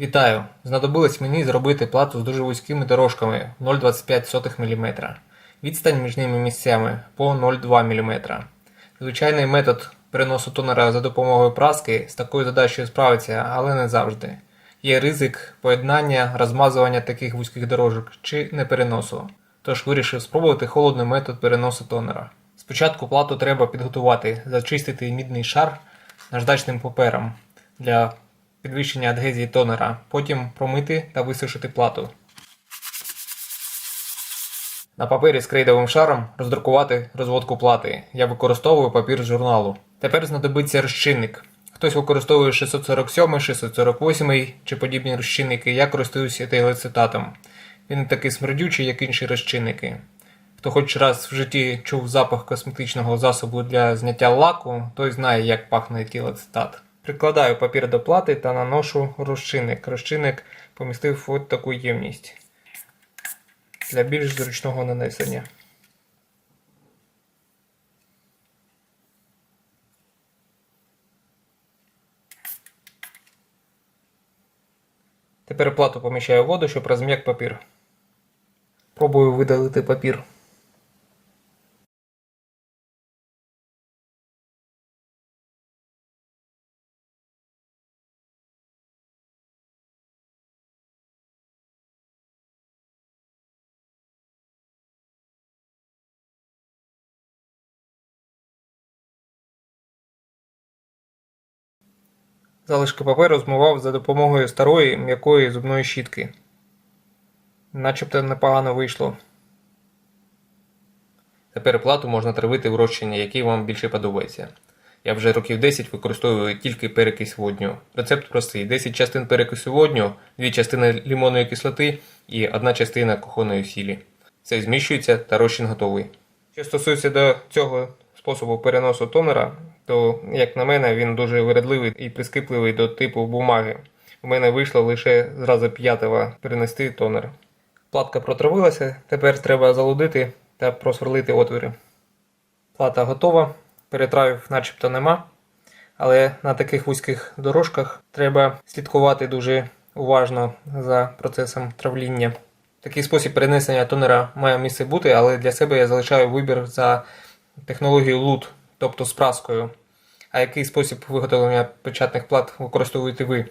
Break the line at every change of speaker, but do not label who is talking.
Вітаю! Знадобилось мені зробити плату з дуже вузькими дорожками 0,25 мм. Відстань між ними місцями по 0,2 мм. Звичайний метод переносу тонера за допомогою праски з такою задачею справиться, але не завжди. Є ризик поєднання, розмазування таких вузьких дорожок чи непереносу. Тож вирішив спробувати холодний метод переносу тонера. Спочатку плату треба підготувати, зачистити мідний шар наждачним папером для підвищення адгезії тонера, потім промити та висушити плату. На папері з крейдовим шаром роздрукувати розводку плати. Я використовую папір з журналу. Тепер знадобиться розчинник. Хтось використовує 647, 648 чи подібні розчинники. Я користуюся етилецитатом. Він не такий смердючий, як інші розчинники. Хто хоч раз в житті чув запах косметичного засобу для зняття лаку, той знає, як пахне етилецитат. Прикладаю папір до плати та наношу розчинник. Розчинник помістив от таку ємність для більш зручного нанесення. Тепер плату поміщаю в воду, щоб розм'як папір. Пробую видалити папір. Залишки паперу змивав за допомогою старої м'якої зубної щітки. Начебто непогано вийшло. Тепер плату можна травити в розчині, який вам більше подобається. Я вже років 10 використовую тільки перекись водню. Рецепт простий: 10 частин перекису водню, 2 частини лимонної кислоти і 1 частина кухонної сілі. Все зміщується та розчин готовий. Що стосується до цього способу переносу тонера, то, як на мене, він дуже вередливий і прискіпливий до типу бумаги. У мене вийшло лише зразу п'ятого перенести тонер. Платка протравилася, тепер треба залудити та просверлити отвіри. Плата готова, перетравів начебто нема, але на таких вузьких дорожках треба слідкувати дуже уважно за процесом травління. Такий спосіб перенесення тонера має місце бути, але для себе я залишаю вибір за технологією лут, тобто з праскою. А який спосіб виготовлення печатних плат використовуєте ви?